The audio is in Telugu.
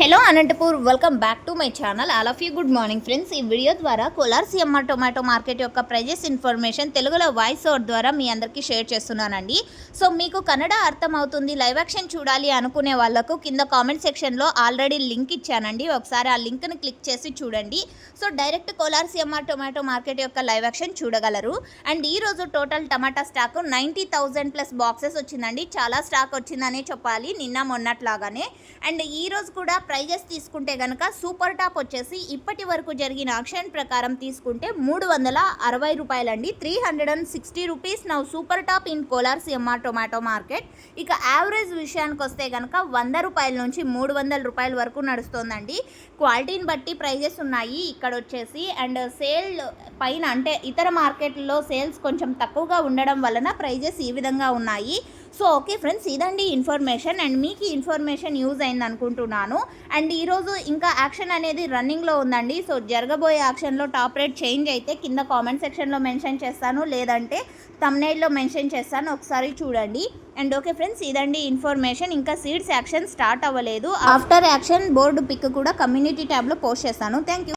Hello Anantapur welcome back to my channel all of you good morning friends ఈ వీడియో ద్వారా కోలార్ సిఎంఆర్ టొమాటో మార్కెట్ యొక్క ప్రైజెస్ ఇన్ఫర్మేషన్ తెలుగులో వాయిస్ ఓవర్ ద్వారా మీ అందరికీ షేర్ చేస్తున్నానండి. సో మీకు కన్నడ అర్థం అవుతుంది లైవ్ యాక్షన్ చూడాలి అనుకునే వాళ్ళకు కింద కామెంట్ సెక్షన్లో ఆల్రెడీ లింక్ ఇచ్చానండి. ఒకసారి ఆ లింక్ని క్లిక్ చేసి చూడండి. So direct Kolar CMR tomato market యొక్క లైవ్ యాక్షన్ చూడగలరు. అండ్ ఈరోజు టోటల్ టమాటా stock ninety thousand plus boxes వచ్చిందండి. చాలా స్టాక్ వచ్చిందనే చెప్పాలి నిన్న మొన్నట్లాగానే. అండ్ ఈరోజు కూడా ప్రైజెస్ తీసుకుంటే కనుక సూపర్ టాప్ వచ్చేసి ఇప్పటి వరకు జరిగిన ఆక్షన్ ప్రకారం తీసుకుంటే మూడు వందల అరవై రూపాయలండి. Three hundred and sixty rupees. Now super top in Kolar CMR tomato market. ఇక యావరేజ్ విషయానికి వస్తే కనుక వంద రూపాయల నుంచి మూడు వందల రూపాయల వరకు నడుస్తుందండి. క్వాలిటీని బట్టి ప్రైజెస్ ఉన్నాయి. ఇక్కడ వచ్చేసి అండ్ సేల్ పైన అంటే ఇతర మార్కెట్లో సేల్స్ కొంచెం తక్కువగా ఉండడం వలన ప్రైజెస్ ఈ విధంగా ఉన్నాయి. సో ఓకే ఫ్రెండ్స్ ఇదండి ఇన్ఫర్మేషన్ అండ్ మీకు ఈ ఇన్ఫర్మేషన్ యూజ్ అయింది అనుకుంటున్నాను. అండ్ ఈరోజు ఇంకా యాక్షన్ అనేది రన్నింగ్లో ఉందండి. సో జరగబోయే యాక్షన్లో టాప్ రేట్ చేంజ్ అయితే కింద కామెంట్ సెక్షన్లో మెన్షన్ చేస్తాను. లేదంటే తమ్నైల్లో మెన్షన్ చేస్తాను. ఒకసారి చూడండి. అండ్ ఓకే ఫ్రెండ్స్ ఇదండి ఇన్ఫర్మేషన్ ఇంకా సీడ్స్ యాక్షన్ స్టార్ట్ అవ్వలేదు. ఆఫ్టర్ యాక్షన్ బోర్డు పిక్ కూడా కమ్యూనిటీ ట్యాబ్లో పోస్ట్ చేస్తాను. Thank you